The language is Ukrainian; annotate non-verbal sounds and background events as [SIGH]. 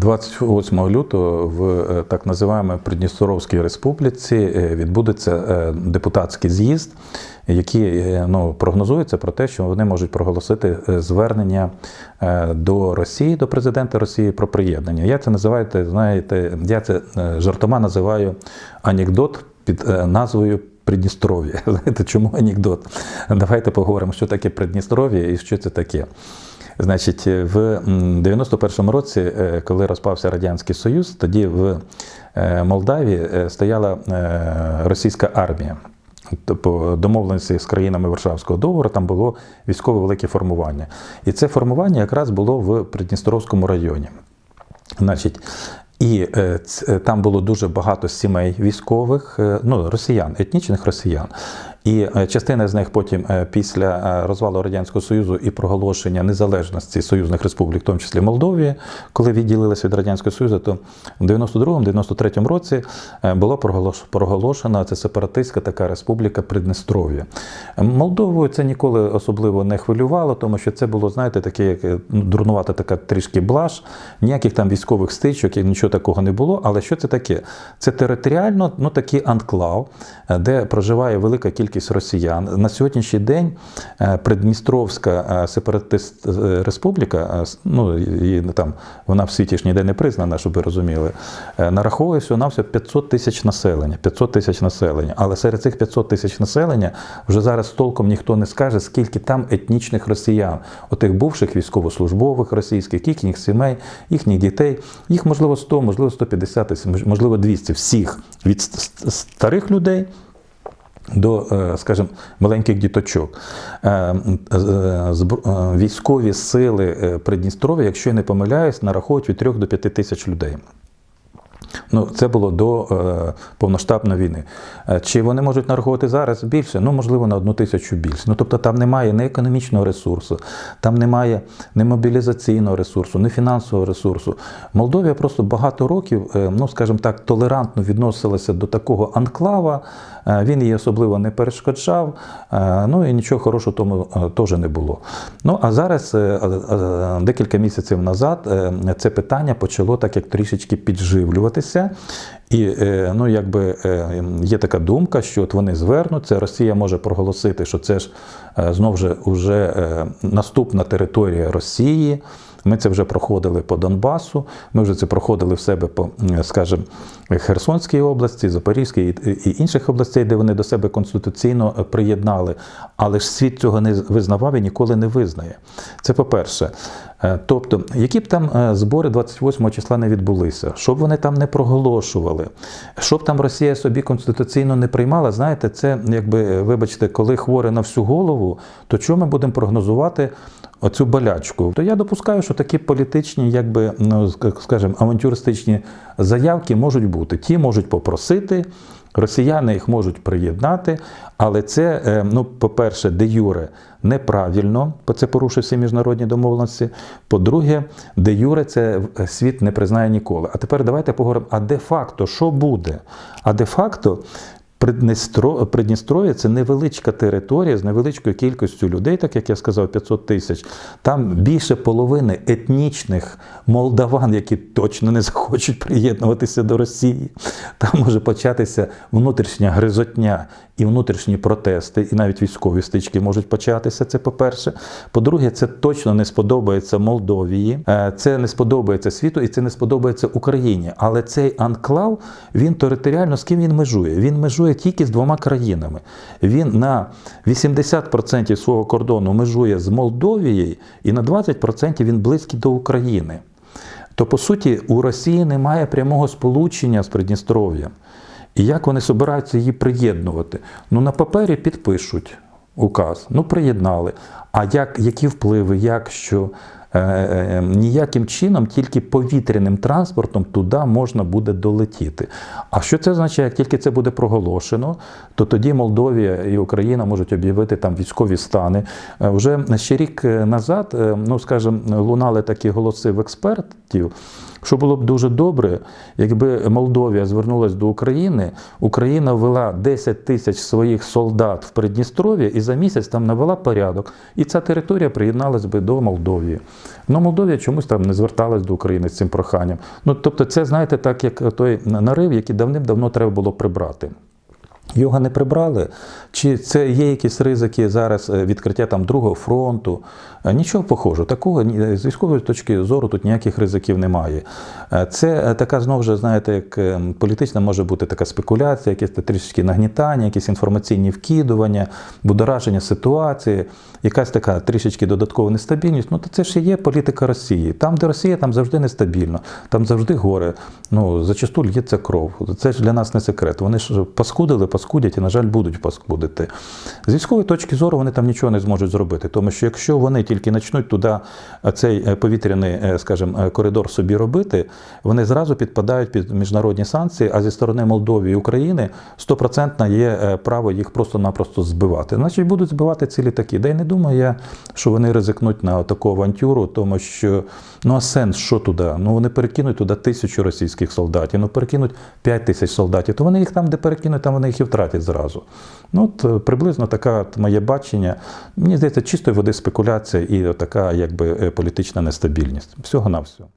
28 лютого в е, так називаємій Придністровській республіці е, відбудеться е, депутатський з'їзд, який ну, прогнозується про те, що вони можуть проголосити звернення до Росії, до президента Росії про приєднання. Я це називаю, знаєте, я це жартома називаю анекдот під назвою. Придністров'я. [LAUGHS] Знаєте, чому анекдот? Давайте поговоримо, що таке Придністров'я і що це таке. Значить, в 91-му році, е, коли розпався Радянський Союз, тоді в е, Молдавії е, стояла е, російська армія. По домовленості з країнами Варшавського договору там було військове велике формування. І це формування якраз було в Придністровському районі. Значить, і е, е, там було дуже багато сімей військових, е, ну, росіян, етнічних росіян. І е, частина з них потім, е, після е, розвалу Радянського Союзу і проголошення незалежності союзних республік, в тому числі Молдовії, коли відділилися від Радянського Союзу, то в 92-93 році була проголошена це сепаратистська така республіка Придністров'я. Е, Молдову це ніколи особливо не хвилювало, тому що це було, знаєте, таке, як ну, дурнувата така трішки блаш, ніяких там військових стичок, і нічого такого не було. Але що це таке? Це територіально ну, такий анклав, де проживає велика кількість росіян. На сьогоднішній день е, Придністровська е, сепаратист е, республіка, ну, і, там, вона в світі ж ніде не признана, щоб ви розуміли, е, нараховує всього навсього 500 тисяч населення. 500 тисяч населення. Але серед цих 500 тисяч населення вже зараз толком ніхто не скаже, скільки там етнічних росіян, отих бувших військовослужбових російських, їхніх сімей, їхніх дітей. Їх можливо 100, можливо 150 тисяч, можливо 200. Всіх від ст- ст- старих людей до, е, скажімо, маленьких діточок. Е, е, Військові сили Придністров'я, якщо я не помиляюсь, нараховують від 3 до 5 тисяч людей. Ну, це було до е, повноштабної війни. Чи вони можуть нараховувати зараз більше? Ну, можливо, на одну тисячу більше. Ну, тобто там немає ні економічного ресурсу, там немає ні мобілізаційного ресурсу, ні фінансового ресурсу. Молдовія просто багато років, е, ну, скажімо так, толерантно відносилася до такого анклава. Е, Він її особливо не перешкоджав, е, ну і нічого хорошого тому е, теж не було. Ну а зараз, декілька місяців назад, це питання почало так як трішечки підживлюватися. І ну, якби є така думка, що от вони звернуться, Росія може проголосити, що це ж е, знов же уже наступна територія Росії. Ми це вже проходили по Донбасу, ми вже це проходили в себе по, скажімо, Херсонській області, Запорізькій і, і інших областей, де вони до себе конституційно е, приєднали. Але ж світ цього не визнавав і ніколи не визнає. Це по-перше. Е, Тобто, які б там е, збори 28 числа не відбулися, що б вони там не проголошували, що б там Росія собі конституційно не приймала, знаєте, це якби, е, вибачте, коли хворе на всю голову, то чому ми будемо прогнозувати оцю болячку? То я допускаю, що такі політичні, якби, ну, ск- скажімо, авантюристичні заявки можуть бути. Ті можуть попросити. Росіяни їх можуть приєднати, але це, е, ну, по-перше, де юре неправильно, бо це порушує всі міжнародні домовленості. По-друге, де юре це е, світ не признає ніколи. А тепер давайте поговоримо, а де-факто що буде? А де-факто Придністро- Придністров'я це невеличка територія з невеличкою кількістю людей, так як я сказав, 500 тисяч. Там більше половини етнічних молдаван, які точно не захочуть приєднуватися до Росії. Там може початися внутрішня гризотня і внутрішні протести, і навіть військові стички можуть початися. Це по-перше. По-друге, це точно не сподобається Молдовії, Е, це не сподобається світу і це не сподобається Україні. Але цей анклав він територіально з ким він межує? Він межує тільки з двома країнами. Він на 80% свого кордону межує з Молдовією, і на 20% він близький до України. То по суті у Росії немає прямого сполучення з Придністров'ям. І як вони збираються її приєднувати? Ну на папері підпишуть указ, ну приєднали. А як, які впливи, як що? Е, е, ніяким чином, тільки повітряним транспортом туди можна буде долетіти. А що це означає? Як тільки це буде проголошено, то тоді Молдовія і Україна можуть об'явити там військові стани. Е, Вже ще рік назад, ну скажімо, лунали такі голоси в експертів. Що було б дуже добре, якби Молдовія звернулася до України, Україна ввела 10 тисяч своїх солдат в Придністров'я і за місяць там навела порядок. Ця територія приєдналась би до Молдовії. Ну, Молдовія чомусь там не зверталась до України з цим проханням. Ну, тобто, це, знаєте, так як той нарив, який давним-давно треба було прибрати. Його не прибрали? Чи це є якісь ризики зараз е, відкриття там другого фронту? Е, Нічого похожого. Такого з військової точки зору тут ніяких ризиків немає. Е, Це така знову ж, знаєте, як політична може бути така спекуляція, якесь трішки нагнітання, якісь інформаційні вкидування, будораження ситуації, якась така трішечки додаткова нестабільність. Ну то це ж і є політика Росії. Там, де Росія, там завжди нестабільно, там завжди горе. Ну зачасту лється кров. Це ж для нас не секрет. Вони ж паскудили, паскудять і, на жаль, будуть паскудити. З військової точки зору вони там нічого не зможуть зробити, тому що якщо вони тільки почнуть туди цей е, повітряний, е, скажімо, е, коридор собі робити, вони зразу підпадають під міжнародні санкції, а зі сторони Молдови і України стопроцентно є е, право їх просто-напросто збивати. Значить, будуть збивати ці літаки. Да й не думаю я, що вони ризикнуть на таку авантюру, тому що ну а сенс, що туди? Ну вони перекинуть туди тисячу російських солдатів, ну перекинуть 5 тисяч солдатів, то вони їх там, де перекинуть, там вони їх і втратять зразу. Ну, от е, приблизно таке моє бачення. Мені здається, чистої води спекуляція і така якби е, політична нестабільність. Всього на всього.